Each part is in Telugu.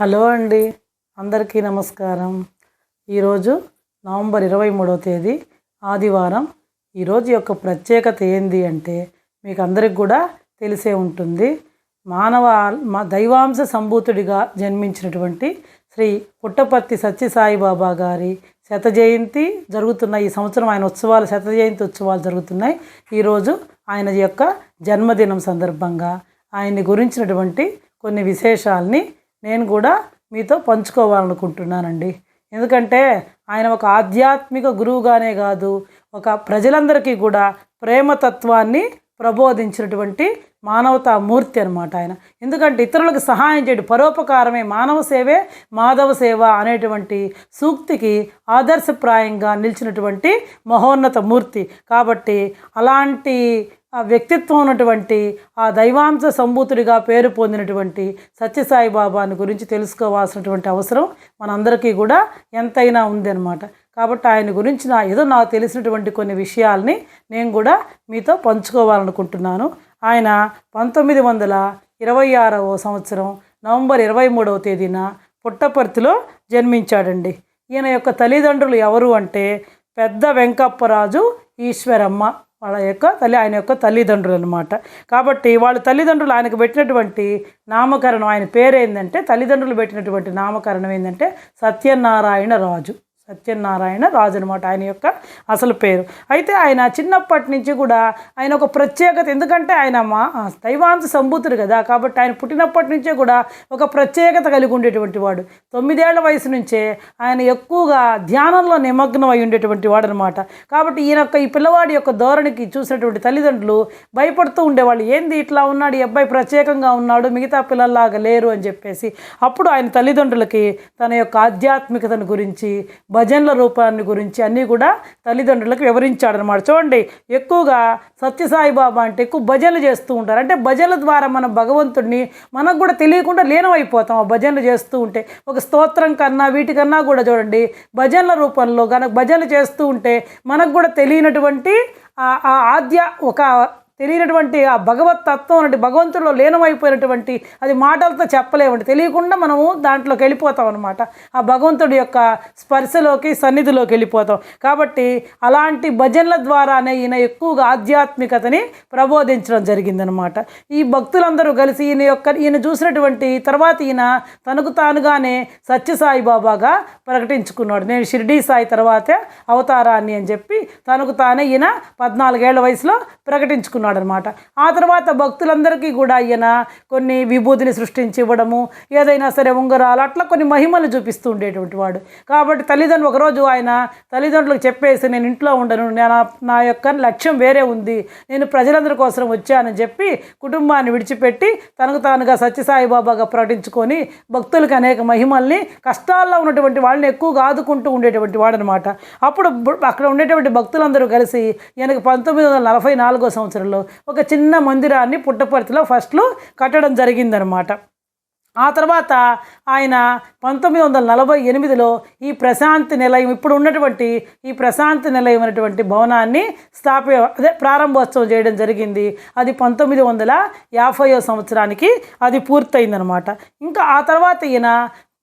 హలో అండి. అందరికీ నమస్కారం. ఈరోజు నవంబర్ ఇరవై మూడవ తేదీ ఆదివారం. ఈరోజు యొక్క ప్రత్యేకత ఏంది అంటే మీకు అందరికి కూడా తెలిసే ఉంటుంది. మానవ మా దైవాంశ సంభూతుడిగా జన్మించినటువంటి శ్రీ పుట్టపర్తి సత్యసాయిబాబా గారి శత జయంతి జరుగుతున్న ఈ సంవత్సరం ఆయన ఉత్సవాలు శత జయంతి ఉత్సవాలు జరుగుతున్నాయి. ఈరోజు ఆయన యొక్క జన్మదినం సందర్భంగా ఆయన్ని గురించినటువంటి కొన్ని విశేషాలని నేను కూడా మీతో పంచుకోవాలనుకుంటున్నానండి. ఎందుకంటే ఆయన ఒక ఆధ్యాత్మిక గురువుగానే కాదు ఒక ప్రజలందరికీ కూడా ప్రేమతత్వాన్ని ప్రబోధించినటువంటి మానవతా మూర్తి అనమాట ఆయన. ఎందుకంటే ఇతరులకు సహాయం చేయడం. పరోపకారమే మానవ సేవే మాధవ సేవ అనేటువంటి సూక్తికి ఆదర్శప్రాయంగా నిలిచినటువంటి మహోన్నత మూర్తి. కాబట్టి అలాంటి వ్యక్తిత్వం ఉన్నటువంటి ఆ దైవాంశ సంభూతుడిగా పేరు పొందినటువంటి సత్యసాయి బాబాని గురించి తెలుసుకోవాల్సినటువంటి అవసరం మనందరికీ కూడా ఎంతైనా ఉందన్నమాట. కాబట్టి ఆయన గురించి నా ఏదో నాకు తెలిసినటువంటి కొన్ని విషయాల్ని నేను కూడా మీతో పంచుకోవాలనుకుంటున్నాను. ఆయన పంతొమ్మిది వందల ఇరవై ఆరవ సంవత్సరం నవంబర్ ఇరవై మూడవ తేదీన పుట్టపర్తిలో జన్మించాడండి. ఈయన యొక్క తల్లిదండ్రులు ఎవరు అంటే పెద్ద వెంకప్పరాజు ఈశ్వరమ్మ. వాళ్ళ యొక్క తల్లి ఆయన యొక్క తల్లిదండ్రులు అనమాట కాబట్టి వాళ్ళ తల్లిదండ్రులు ఆయనకు పెట్టినటువంటి నామకరణం ఆయన పేరు ఏంటంటే తల్లిదండ్రులు పెట్టినటువంటి నామకరణం ఏంటంటే సత్యనారాయణ రాజు. సత్యనారాయణ రాజు అనమాట ఆయన యొక్క అసలు పేరు. అయితే ఆయన చిన్నప్పటి నుంచి కూడా ఆయన ఒక ప్రత్యేకత ఎందుకంటే ఆయన మా దైవాంశ సంభూతుడు కదా కాబట్టి ఆయన పుట్టినప్పటి నుంచే కూడా ఒక ప్రత్యేకత కలిగి ఉండేటువంటి వాడు. తొమ్మిదేళ్ళ వయసు నుంచే ఆయన ఎక్కువగా ధ్యానంలో నిమగ్నం అయి ఉండేటువంటి వాడు అనమాట కాబట్టి ఈయన యొక్క ఈ పిల్లవాడి యొక్క ధోరణికి చూసినటువంటి తల్లిదండ్రులు భయపడుతూ ఉండేవాళ్ళు. ఏంది ఇట్లా ఉన్నాడు ఈ అబ్బాయి ప్రత్యేకంగా ఉన్నాడు మిగతా పిల్లల్లాగా లేరు అని చెప్పేసి అప్పుడు ఆయన తల్లిదండ్రులకి తన యొక్క ఆధ్యాత్మికతను గురించి భజనల రూపాన్ని గురించి అన్నీ కూడా తల్లిదండ్రులకు వివరించాడు అనమాట చూడండి ఎక్కువగా సత్యసాయిబాబా అంటే ఎక్కువ భజనలు చేస్తూ ఉంటారు. అంటే భజనల ద్వారా మనం భగవంతుడిని మనకు కూడా తెలియకుండా లీనమైపోతాం ఆ భజనలు చేస్తూ ఉంటే. ఒక స్తోత్రం కన్నా వీటికన్నా కూడా చూడండి భజనల రూపంలో కనుక భజనలు చేస్తూ ఉంటే మనకు కూడా తెలియనటువంటి ఆ ఆద్య ఒక తెలియనటువంటి ఆ భగవత్ తత్వం అంటే భగవంతుడిలో లీనమైపోయినటువంటి అది మాటలతో చెప్పలేమండి. తెలియకుండా మనము దాంట్లోకి వెళ్ళిపోతాం అనమాట ఆ భగవంతుడి యొక్క స్పర్శలోకి సన్నిధిలోకి వెళ్ళిపోతాం. కాబట్టి అలాంటి భజనల ద్వారానే ఈయన ఎక్కువగా ఆధ్యాత్మికతని ప్రబోధించడం జరిగిందనమాట ఈ భక్తులందరూ కలిసి ఈయన యొక్క ఈయన చూసినటువంటి తర్వాత ఈయన తనకు తానుగానే సత్యసాయి బాబాగా ప్రకటించుకున్నాడు. నేను షిర్డీ సాయి తర్వాతే అవతారాన్ని అని చెప్పి తనకు తానే ఈయన పద్నాలుగేళ్ళ వయసులో ప్రకటించుకున్నాడు. అనమాట ఆ తర్వాత భక్తులందరికీ కూడా ఆయన కొన్ని విభూతిని సృష్టించి ఇవ్వడము ఏదైనా సరే ఉంగరాలు అట్లా కొన్ని మహిమలు చూపిస్తూ ఉండేటువంటి వాడు. కాబట్టి తల్లిదండ్రులు ఒకరోజు ఆయన తల్లిదండ్రులకు చెప్పేసి నేను ఇంట్లో ఉండను నేను నా యొక్క లక్ష్యం వేరే ఉంది నేను ప్రజలందరి కోసం వచ్చానని చెప్పి కుటుంబాన్ని విడిచిపెట్టి తనకు తానుగా సత్యసాయిబాబాగా ప్రకటించుకొని భక్తులకు అనేక మహిమల్ని కష్టాల్లో ఉన్నటువంటి వాళ్ళని ఎక్కువగా ఆదుకుంటూ ఉండేటువంటి వాడనమాట. అప్పుడు అక్కడ ఉండేటువంటి భక్తులందరూ కలిసి ఈయనకు పంతొమ్మిది వందల నలభై నాలుగో సంవత్సరంలో ఒక చిన్న మందిరాన్ని పుట్టపర్తిలో ఫస్ట్లో కట్టడం జరిగిందనమాట ఆ తర్వాత ఆయన పంతొమ్మిది వందల నలభై ఎనిమిదిలో ఈ ప్రశాంతి నిలయం ఇప్పుడు ఉన్నటువంటి ఈ ప్రశాంతి నిలయం అనేటువంటి భవనాన్ని స్థాప అదే ప్రారంభోత్సవం చేయడం జరిగింది. అది పంతొమ్మిది వందల యాభైవ సంవత్సరానికి అది పూర్తయిందనమాట ఇంకా ఆ తర్వాత ఈయన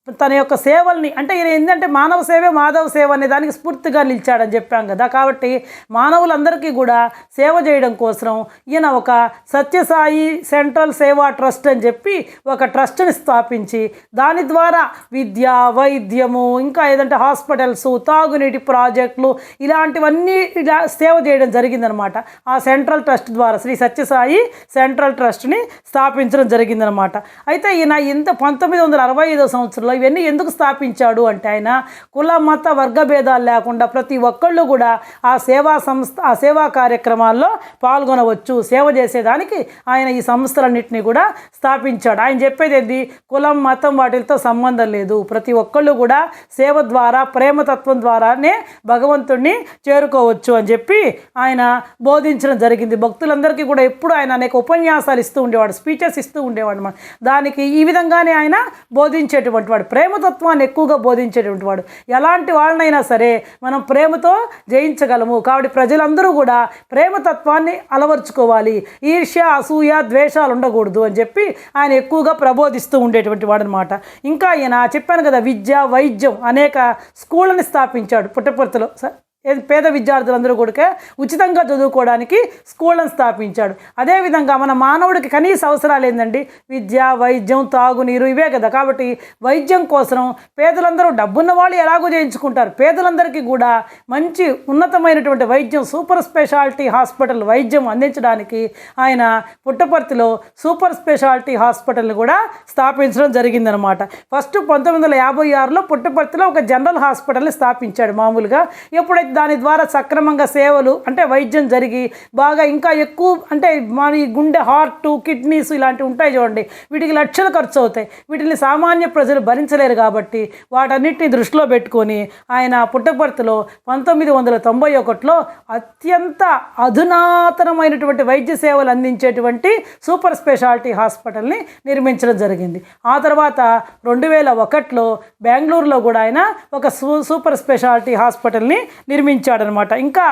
తన యొక్క సేవల్ని అంటే ఈయన ఏంటంటే మానవ సేవే మాధవ సేవ అనే దానికి స్ఫూర్తిగా నిలిచాడని చెప్పాం కదా. కాబట్టి మానవులందరికీ కూడా సేవ చేయడం కోసం ఈయన ఒక సత్యసాయి సెంట్రల్ సేవా ట్రస్ట్ అని చెప్పి ఒక ట్రస్ట్ని స్థాపించి దాని ద్వారా విద్య వైద్యము ఇంకా ఏదంటే హాస్పిటల్స్ తాగునీటి ప్రాజెక్టులు ఇలాంటివన్నీ ఇలా సేవ చేయడం జరిగిందనమాట. ఆ సెంట్రల్ ట్రస్ట్ ద్వారా శ్రీ సత్యసాయి సెంట్రల్ ట్రస్ట్ని స్థాపించడం జరిగిందనమాట. అయితే ఈయన ఇంత పంతొమ్మిది వందల అరవై ఐదో సంవత్సరంలో ఇవన్నీ ఎందుకు స్థాపించాడు అంటే ఆయన కుల మత వర్గ భేదాలు లేకుండా ప్రతి ఒక్కళ్ళు కూడా ఆ సేవా సంస్థ ఆ సేవా కార్యక్రమాల్లో పాల్గొనవచ్చు సేవ చేసేదానికి ఆయన ఈ సంస్థలన్నింటినీ కూడా స్థాపించాడు. ఆయన చెప్పేది ఏంది? కులం మతం వాటితో సంబంధం లేదు. ప్రతి ఒక్కళ్ళు కూడా సేవ ద్వారా ప్రేమతత్వం ద్వారానే భగవంతుణ్ణి చేరుకోవచ్చు అని చెప్పి ఆయన బోధించడం జరిగింది. భక్తులందరికీ కూడా ఎప్పుడు ఆయన అనేక ఉపన్యాసాలు ఇస్తూ ఉండేవాడు స్పీచెస్ ఇస్తూ ఉండేవాడు దానికి ఈ విధంగానే ఆయన బోధించేటువంటి వాడు. వాడు ప్రేమతత్వాన్ని ఎక్కువగా బోధించేటువంటి వాడు. ఎలాంటి వాళ్ళనైనా సరే మనం ప్రేమతో జయించగలము. కాబట్టి ప్రజలందరూ కూడా ప్రేమతత్వాన్ని అలవర్చుకోవాలి. ఈర్ష్య అసూయ ద్వేషాలు ఉండకూడదు అని చెప్పి ఆయన ఎక్కువగా ప్రబోధిస్తూ ఉండేటువంటి వాడు అనమాట ఇంకా ఈయన చెప్పాను కదా విద్య వైద్యం అనేక స్కూళ్ళని స్థాపించాడు పుట్టపర్తిలో. స- పేద విద్యార్థులందరూ కూడా ఉచితంగా చదువుకోవడానికి స్కూళ్ళను స్థాపించాడు. అదేవిధంగా మన మానవుడికి కనీస అవసరాలు ఏందండి? విద్య వైద్యం తాగునీరు ఇవే కదా. కాబట్టి వైద్యం కోసం పేదలందరూ డబ్బున్న వాళ్ళు ఎలాగో చేయించుకుంటారు. పేదలందరికీ కూడా మంచి ఉన్నతమైనటువంటి వైద్యం సూపర్ స్పెషాలిటీ హాస్పిటల్ వైద్యం అందించడానికి ఆయన పుట్టపర్తిలో సూపర్ స్పెషాలిటీ హాస్పిటల్ని కూడా స్థాపించడం జరిగిందనమాట. ఫస్ట్ పంతొమ్మిది వందల యాభై ఆరులో పుట్టపర్తిలో ఒక జనరల్ హాస్పిటల్ని స్థాపించాడు మామూలుగా. ఎప్పుడైతే దాని ద్వారా సక్రమంగా సేవలు అంటే వైద్యం జరిగి బాగా ఇంకా ఎక్కువ అంటే మన ఈ గుండె హార్ట్ కిడ్నీస్ ఇలాంటివి ఉంటాయి చూడండి. వీటికి లక్షలు ఖర్చు అవుతాయి. వీటిని సామాన్య ప్రజలు భరించలేరు కాబట్టి వాటన్నిటిని దృష్టిలో పెట్టుకొని ఆయన పుట్టపర్తిలో పంతొమ్మిది వందల తొంభై ఒకటిలో అత్యంత అధునాతనమైనటువంటి వైద్య సేవలు అందించేటువంటి సూపర్ స్పెషాలిటీ హాస్పిటల్ని నిర్మించడం జరిగింది. ఆ తర్వాత రెండు వేల ఒకటిలో బెంగళూరులో కూడా ఆయన ఒక సూ సూపర్ స్పెషాలిటీ హాస్పిటల్ని నిర్మించాడనమాట ఇంకా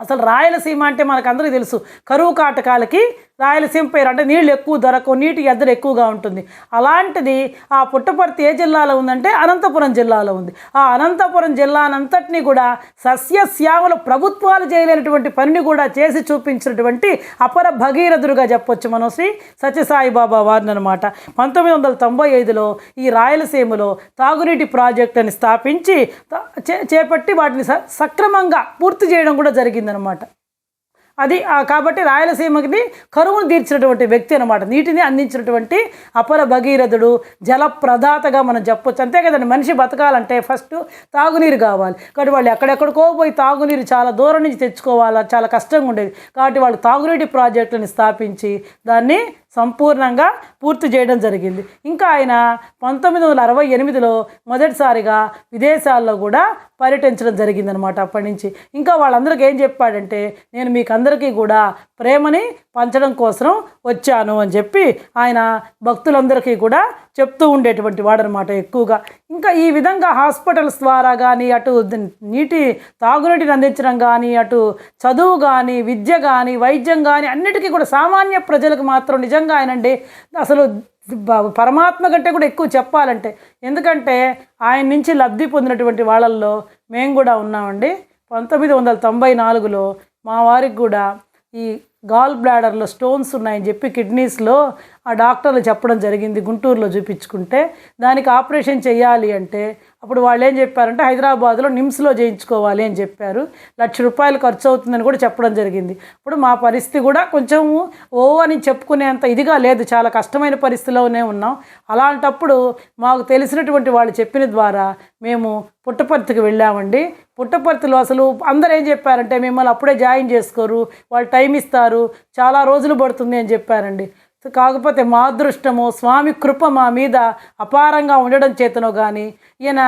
అసలు రాయలసీమ అంటే మనకందరికీ తెలుసు. కరువు కాటకాలకి రాయలసీమ పేరు అంటే నీళ్ళు ఎక్కువ దొరకవు నీటి ఎద్దరు ఎక్కువగా ఉంటుంది. అలాంటిది ఆ పుట్టపర్తి ఏ జిల్లాలో ఉందంటే అనంతపురం జిల్లాలో ఉంది. ఆ అనంతపురం జిల్లానంతటిని కూడా సస్యశ్యామల ప్రభుత్వాలు చేయలేనటువంటి పనిని కూడా చేసి చూపించినటువంటి అపర భగీరథుడుగా చెప్పొచ్చు మనం శ్రీ సత్యసాయిబాబా వారిని అనమాట పంతొమ్మిది వందల తొంభై ఐదులో ఈ రాయలసీమలో తాగునీటి ప్రాజెక్ట్ అని స్థాపించి చే- చేపట్టి వాటిని స- సక్రమంగా పూర్తి చేయడం కూడా జరిగిందనమాట అది కాబట్టి రాయలసీమకి కరువును తీర్చినటువంటి వ్యక్తి అనమాట నీటిని అందించినటువంటి అపర భగీరథుడు జలప్రదాతగా మనం చెప్పొచ్చు. అంతే కదండి మనిషి బతకాలంటే ఫస్ట్ తాగునీరు కావాలి. కాబట్టి వాళ్ళు ఎక్కడెక్కడికో పోయి తాగునీరు చాలా దూరం నుంచి తెచ్చుకోవాలా చాలా కష్టంగా ఉండేది. కాబట్టి వాళ్ళు తాగునీటి ప్రాజెక్టుని స్థాపించి దాన్ని సంపూర్ణంగా పూర్తి చేయడం జరిగింది. ఇంకా ఆయన పంతొమ్మిది వందల అరవై ఎనిమిదిలో మొదటిసారిగా విదేశాల్లో కూడా పర్యటించడం జరిగిందనమాట అప్పటి నుంచి. ఇంకా వాళ్ళందరికీ ఏం చెప్పాడంటే నేను మీకు అందరికీ కూడా ప్రేమని పంచడం కోసం వచ్చాను అని చెప్పి ఆయన భక్తులందరికీ కూడా చెప్తూ ఉండేటువంటి వాడనమాట ఎక్కువగా. ఇంకా ఈ విధంగా హాస్పిటల్స్ ద్వారా కానీ అటు నీటి తాగునీటిని అందించడం కానీ అటు చదువు కానీ విద్య కానీ వైద్యం కానీ అన్నిటికీ కూడా సామాన్య ప్రజలకు మాత్రం నిజంగా ఆయనండి అసలు పరమాత్మ కంటే కూడా ఎక్కువ చెప్పాలంటే. ఎందుకంటే ఆయన నుంచి లబ్ధి పొందినటువంటి వాళ్ళల్లో మేము కూడా ఉన్నామండి. పంతొమ్మిది వందల తొంభై నాలుగులో మా వారికి కూడా ఈ గాల్ బ్లాడర్లో స్టోన్స్ ఉన్నాయని చెప్పి కిడ్నీస్లో ఆ డాక్టర్లు చెప్పడం జరిగింది గుంటూరులో చూపించుకుంటే. దానికి ఆపరేషన్ చేయాలి అంటే అప్పుడు వాళ్ళు ఏం చెప్పారంటే హైదరాబాద్లో నిమ్స్లో చేయించుకోవాలి అని చెప్పారు. లక్ష రూపాయలు ఖర్చు అవుతుందని కూడా చెప్పడం జరిగింది. ఇప్పుడు మా పరిస్థితి కూడా కొంచెం ఓ అని చెప్పుకునేంత ఇదిగా లేదు. చాలా కష్టమైన పరిస్థితిలోనే ఉన్నాం. అలాంటప్పుడు మాకు తెలిసినటువంటి వాళ్ళు చెప్పిన ద్వారా మేము పుట్టపర్తికి వెళ్ళామండి. పుట్టపర్తిలో అసలు అందరూ ఏం చెప్పారంటే మిమ్మల్ని అప్పుడే జాయిన్ చేసుకోరు వాళ్ళు టైం ఇస్తారు చాలా రోజులు పడుతుంది అని చెప్పారండి. కాకపోతే మా అదృష్టము స్వామి కృప మా మీద అపారంగా ఉండడం చేతనో కానీ ఈయన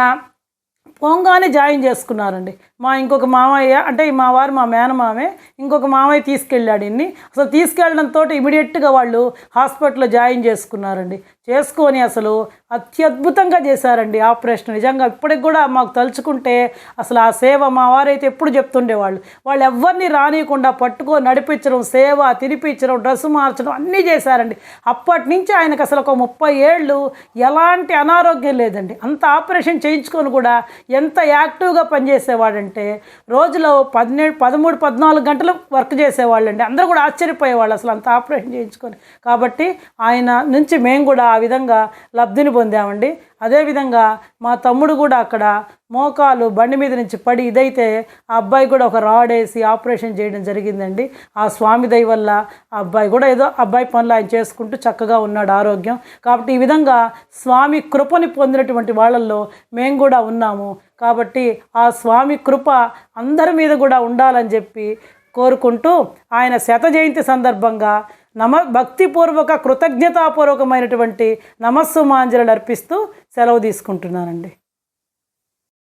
పోంగానే జాయిన్ చేసుకున్నారండి. మా ఇంకొక మామయ్య అంటే మా వారు మా మేనమామే ఇంకొక మామయ్య తీసుకెళ్ళాడు ఇన్ని. అసలు తీసుకెళ్ళడంతో ఇమీడియట్గా వాళ్ళు హాస్పిటల్లో జాయిన్ చేసుకున్నారండి. చేసుకొని అసలు అత్యద్భుతంగా చేశారండి ఆపరేషన్. నిజంగా ఇప్పటికి కూడా మాకు తలుచుకుంటే అసలు ఆ సేవ మా వారైతే ఎప్పుడు చెప్తుండేవాళ్ళు. వాళ్ళు ఎవరిని రానియకుండా పట్టుకొని నడిపించడం సేవ తినిపించడం డ్రెస్ మార్చడం అన్నీ చేశారండి. అప్పటి నుంచి ఆయనకు అసలు ఒక ముప్పై ఏళ్ళు ఎలాంటి అనారోగ్యం లేదండి. అంత ఆపరేషన్ చేయించుకొని కూడా ఎంత యాక్టివ్గా పనిచేసేవాడండి. అంటే రోజులో పదిహేడు పదమూడు పద్నాలుగు గంటలు వర్క్ చేసేవాళ్ళండి. అందరూ కూడా ఆశ్చర్యపోయేవాళ్ళు అసలు అంత ఆపరేషన్ చేయించుకొని. కాబట్టి ఆయన నుంచి మేము కూడా ఆ విధంగా లబ్ధిని పొందామండి. అదేవిధంగా మా తమ్ముడు కూడా అక్కడ మోకాలు బండి మీద నుంచి పడి ఇదైతే ఆ అబ్బాయి కూడా ఒక రాడ్ వేసి ఆపరేషన్ చేయడం జరిగిందండి. ఆ స్వామి దయ వల్ల ఆ అబ్బాయి కూడా ఏదో అబ్బాయి పనులు ఆయన చేసుకుంటూ చక్కగా ఉన్నాడు ఆరోగ్యం. కాబట్టి ఈ విధంగా స్వామి కృపని పొందినటువంటి వాళ్ళల్లో మేము కూడా ఉన్నాము. కాబట్టి ఆ స్వామి కృప అందరి మీద కూడా ఉండాలని చెప్పి కోరుకుంటూ ఆయన శత జయంతి సందర్భంగా నమ భక్తిపూర్వక కృతజ్ఞతాపూర్వకమైనటువంటి నమస్సు మాంజలు అర్పిస్తూ సెలవు తీసుకుంటున్నానండి.